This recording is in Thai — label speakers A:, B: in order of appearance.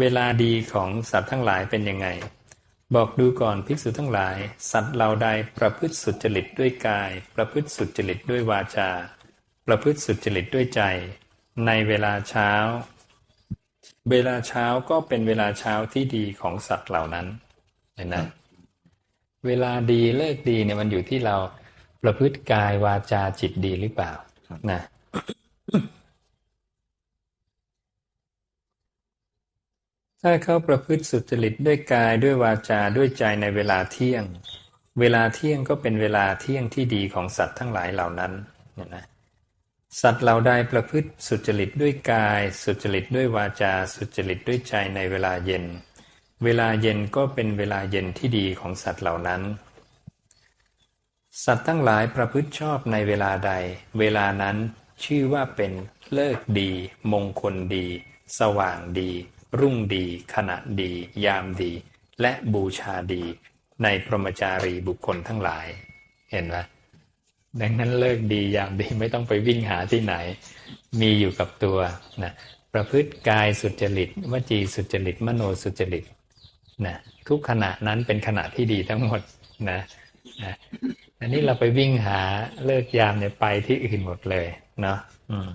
A: เวลาดีของสัตว์ทั้งหลายเป็นยังไง บอกดูก่อนภิกษุทั้งหลาย สัตว์เหล่าใดประพฤติสุจริตด้วยกาย ประพฤติสุจริตด้วยวาจา ประพฤติสุจริตด้วยใจ ในเวลาเช้า เวลาเช้าก็เป็นเวลาเช้าที่ดีของสัตว์เหล่านั้นเห็นไหมเวลาดีเลิกดีเนี่ยมันอยู่ที่เราประพฤติกายวาจาจิตดีหรือเปล่านะ ถ้าเขาประพฤติสุจริตด้วยกายด้วยวาจาด้วยใจในเวลาเที่ยง เวลาเที่ยงก็เป็นเวลาเที่ยงที่ดีของสัตว์ทั้งหลายเหล่านั้นเนี่ยนะสัตว์เหล่าใดประพฤติสุจริตด้วยกาย สุจริตด้วยวาจา สุจริตด้วยใจในเวลาเย็น เวลาเย็นก็เป็นเวลาเย็นที่ดีของสัตว์เหล่านั้น สัตว์ทั้งหลายประพฤติชอบในเวลาใด เวลานั้นชื่อว่าเป็นเลิกดี มงคลดี สว่างดี รุ่งดีขณะดี ยามดี และบูชาดี ในพรหมจารีบุคคลทั้งหลาย เห็นไหมดังนั้นเลิกดียามดีไม่ต้องไปวิ่งหาที่ไหน มีอยู่กับตัวนะประพฤติกายสุจริตวจีสุจริตมโนสุจริตนะทุกขณะนั้นเป็นขณะที่ดีทั้งหมดนะนะอันนี้เราไปวิ่งหาเลิกยามเนี่ยไปที่อื่นหมดเลยเนาะอืม